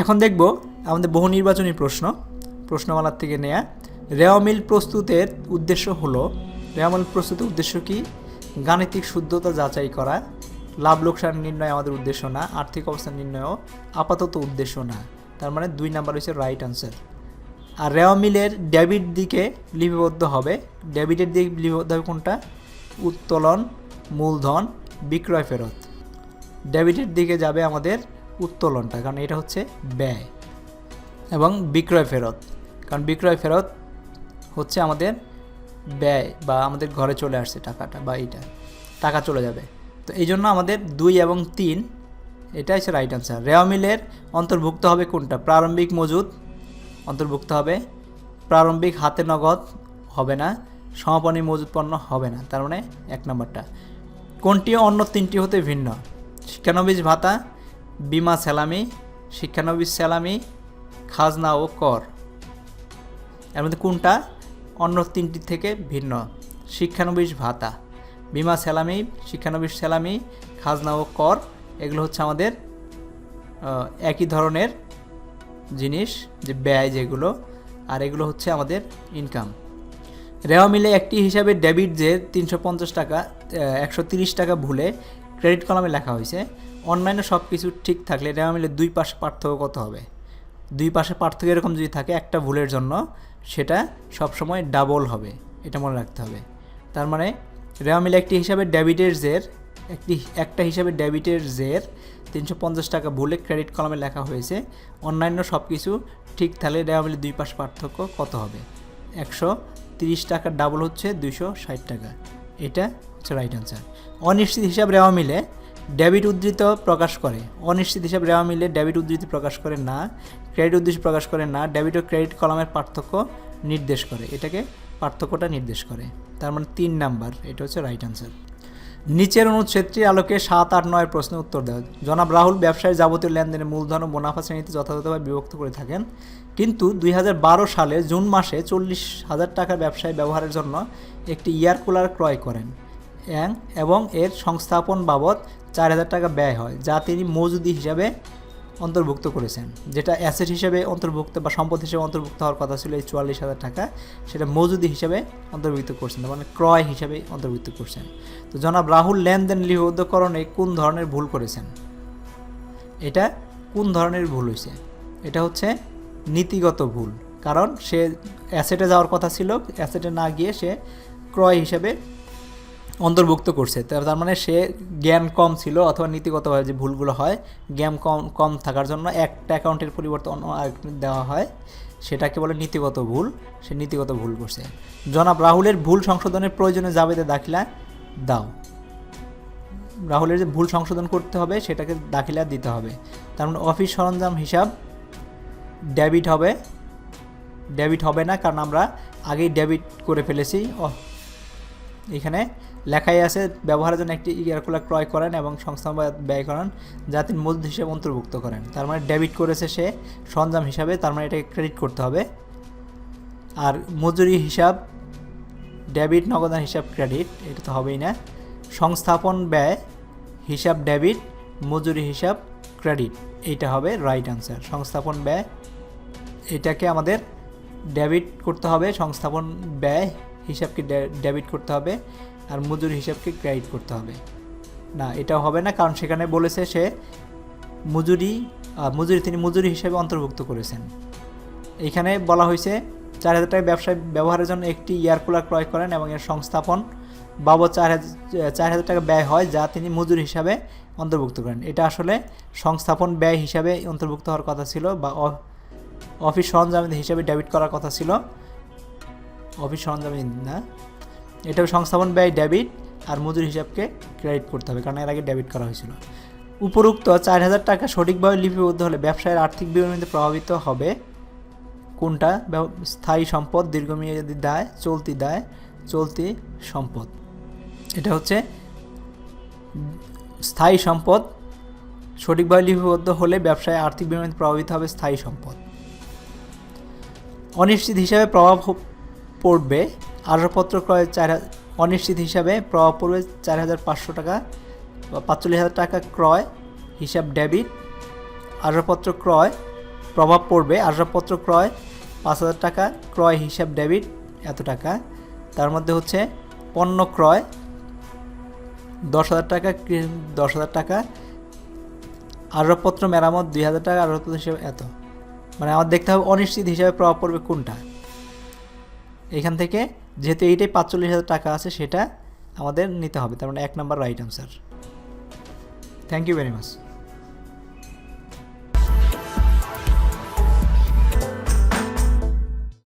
এখন দেখব আমাদের বহু নির্বাচনী প্রশ্ন, প্রশ্নমালার থেকে নেয়া। রেওয়ামিল প্রস্তুতের উদ্দেশ্য হলো রেওয়ামিল প্রস্তুতের উদ্দেশ্য কি? গাণিতিক শুদ্ধতা যাচাই করা, লাভ লোকসান নির্ণয় আমাদের উদ্দেশ্য না, আর্থিক অবস্থা নির্ণয়ও আপাতত উদ্দেশ্য না। তার মানে দুই নাম্বার হচ্ছে রাইট আনসার আর রেওয়ামিলের ডেবিট দিকে লিপিবদ্ধ হবে। ডেবিটের দিকে লিপিবদ্ধ হবে কোনটা? উত্তোলন, মূলধন, বিক্রয় ফেরত। ডেবিটের দিকে যাবে আমাদের উত্তোলনটা, কারণ এটা হচ্ছে ব্যয় এবং বিক্রয় ফেরত। কারণ বিক্রয় ফেরত হচ্ছে আমাদের ব্যয় বা আমাদের ঘরে চলে আসছে টাকাটা বা এইটা, টাকা চলে যাবে। তো এই জন্য আমাদের দুই এবং তিন এটা হচ্ছে রাইট আনসার রেওয়া মিলের অন্তর্ভুক্ত হবে কোনটা? প্রারম্ভিক মজুদ অন্তর্ভুক্ত হবে, প্রারম্ভিক হাতে নগদ হবে না, সমাপনী মজুদ পণ্য হবে না, তার মানে এক নম্বরটা। কোনটি অন্য তিনটি হতে ভিন্ন। শিক্ষানবিশ ভাতা বিমা স্যালামি শিক্ষানবিশ স্যালামি খাজনা ও কর। এর মধ্যে কোনটা? অন্য তিনটি থেকে ভিন্ন। শিক্ষানবিশ ভাতা, বিমা স্যালামি শিক্ষানবিশ স্যালামি খাজনা ও কর, এগুলো হচ্ছে আমাদের একই ধরনের জিনিস যে ব্যয় যেগুলো, আর এগুলো হচ্ছে আমাদের ইনকাম রেওয়া মিলে একটি হিসাবে ডেবিট যে তিনশো পঞ্চাশ টাকা একশো তিরিশ টাকা ভুলে ক্রেডিট কলামে লেখা হয়েছে অনলাইনে সব কিছু ঠিক থাকলে রেওয়া মিলে দুই পাশে পার্থক্য কত হবে? দুই পাশে পার্থক্য এরকম যদি থাকে, একটা ভুলের জন্য সেটা সবসময় ডাবল হবে, এটা মনে রাখতে হবে। তার মানে রেওয়া মিলে একটি হিসাবে ডেবিটের জের একটি, একটা হিসাবে ডেবিটের জের তিনশো পঞ্চাশ টাকা ভুলে ক্রেডিট কলামে লেখা হয়েছে, অন্যান্য সব কিছু ঠিক থাকলে রেওয়া মিলে দুই পাশ পার্থক্য কত হবে? একশো তিরিশ টাকার ডাবল হচ্ছে, দুইশো ষাট টাকা। এটা হচ্ছে রাইট অ্যান্সার অনিশ্চিত হিসাব রেওয়া মিলে ডেবিট উদ্ধৃত প্রকাশ করে। অনিশ্চিত হিসাব রেওয়া মিলে ডেবিট উদ্ধৃতি প্রকাশ করে না ক্রেডিট উদ্দেশ্য প্রকাশ করে না ডেবিট ও ক্রেডিট কলামের পার্থক্য নির্দেশ করে। এটাকে পার্থক্যটা নির্দেশ করে। তার মানে তিন নাম্বার এটা হচ্ছে রাইট আনসার নিচের অনুচ্ছেদটি আলোকে সাত আট নয় প্রশ্নে উত্তর দেওয়া জনাব রাহুল ব্যবসায় যাবতীয় লেনদেনে মূলধন ও মুনাফা শ্রেণীতে যথাযথভাবে বিভক্ত করে থাকেন। কিন্তু দুই বারো সালে জুন মাসে চল্লিশ হাজার টাকার ব্যবসায় ব্যবহারের জন্য একটি ইয়ার কুলার ক্রয় করেন এবং এর সংস্থাপন বাবদ চার হাজার টাকা ব্যয় হয়, যা তিনি মজুদি হিসাবে অন্তর্ভুক্ত করেছেন। যেটা অ্যাসেট হিসেবে অন্তর্ভুক্ত বা সম্পদ হিসেবে অন্তর্ভুক্ত হওয়ার কথা ছিল এই চুয়াল্লিশ হাজার টাকা, সেটা মজুদি হিসেবে অন্তর্ভুক্ত করছেন মানে ক্রয় হিসেবে অন্তর্ভুক্ত করছেন। তো জনাব রাহুল লেনদেন লিপিবদ্ধকরণে কোন ধরনের ভুল করেছেন? এটা কোন ধরনের ভুল হয়েছে এটা হচ্ছে নীতিগত ভুল, কারণ সে অ্যাসেটে যাওয়ার কথা ছিল অ্যাসেটে না গিয়ে সে ক্রয় হিসেবে অন্তর্ভুক্ত করছে। তার মানে সে জ্ঞান কম ছিল অথবা নীতিগতভাবে যে ভুলগুলো হয়, জ্ঞান কম কম থাকার জন্য একটা অ্যাকাউন্টের পরিবর্তে অন্য দেওয়া হয়। সেটাকে বলে নীতিগত ভুল। সে নীতিগত ভুল করছে। জনাব রাহুলের ভুল সংশোধনের প্রয়োজনে জাবেদে দাখিলা দাও। রাহুলের যে ভুল সংশোধন করতে হবে, সেটাকে দাখিলা দিতে হবে। তার মানে অফিস সরঞ্জাম হিসাব ডেবিট হবে। ডেবিট হবে না, কারণ আমরা আগেই ডেবিট করে ফেলেছি। এখানে লেখাই আছে, ব্যবহারের জন্য একটি ইয়ারকুলার ক্রয় করেন এবং সংস্থান ব্যয় করেন যা তিনি মজুদ হিসেবে অন্তর্ভুক্ত করেন। তার মানে ডেবিট করেছে সে সরঞ্জাম হিসাবে, তার মানে এটাকে ক্রেডিট করতে হবে। আর মজুরি হিসাব, ডেবিট, নগদান হিসাব, ক্রেডিট, এটা তো হবেই না। সংস্থাপন ব্যয়, হিসাব ডেবিট, মজুরি হিসাব, ক্রেডিট, এইটা হবে রাইট আনসার। সংস্থাপন ব্যয়, এটাকে আমাদের ডেবিট করতে হবে, সংস্থাপন ব্যয়, হিসাবকে ডেবিট করতে হবে। আর মজুরি হিসাবকে ক্রেডিট করতে হবে। না, এটাও হবে না, কারণ সেখানে বলেছে সে মজুরি মজুরি, তিনি মজুরি হিসাবে অন্তর্ভুক্ত করেছেন। এখানে বলা হয়েছে, চার হাজার টাকা ব্যবসায় ব্যবহারের জন্য একটি এয়ার কুলার ক্রয় করেন এবং এর সংস্থাপন বাবদ চার হাজার চার হাজার টাকা ব্যয় হয় যা তিনি মজুরি হিসাবে অন্তর্ভুক্ত করেন। এটা আসলে সংস্থাপন ব্যয় হিসাবে অন্তর্ভুক্ত হওয়ার কথা ছিল বা অফিস সরঞ্জাম হিসাবে ডেবিট করার কথা ছিল। অফিস সরঞ্জাম না। এটা সংস্থাপন ব্যয় ডেবিট আর মজুরি হিসাবকে ক্রেডিট করতে হবে, কারণ এর আগে ডেবিট করা হয়েছিল। উপরোক্ত চার হাজার টাকা সঠিকভাবে লিপিবদ্ধ হলে ব্যবসায়ের আর্থিক বিবরণীতে প্রভাবিত হবে কোনটা? স্থায়ী সম্পদ, দীর্ঘমেয়াদী দায়, চলতি দায়, চলতি সম্পদ। এটা হচ্ছে স্থায়ী সম্পদ সঠিকভাবে লিপিবদ্ধ হলে ব্যবসায় আর্থিক বিবরণীতে প্রভাবিত হবে স্থায়ী সম্পদ। অনিশ্চিত হিসাবে প্রভাব পড়বে আসবাবপত্র ক্রয় চার অনিশ্চিত হিসাবে প্রভাব পড়বে চার হাজার পাঁচশো টাকা বা পাঁচচল্লিশ হাজার টাকা ক্রয় হিসাব ডেবিট। আসবাবপত্র ক্রয় প্রভাব পড়বে, আসবাবপত্র ক্রয় পাঁচ হাজার টাকা, ক্রয় হিসাব ডেবিট এত টাকা। তার মধ্যে হচ্ছে পণ্য ক্রয় দশ হাজার টাকা দশ হাজার টাকা, আসবাবপত্র মেরামত দুই হাজার টাকা, আসবাবপত্র হিসেবে এত। মানে আমার দেখতে হবে অনিশ্চিত হিসাবে প্রভাব পড়বে কোনটা। এখান থেকে যেহেতু এইটাই পাঁচচল্লিশ হাজার টাকা আছে, সেটা আমাদের নিতে হবে। তার মানে এক নম্বর right answer thank you very much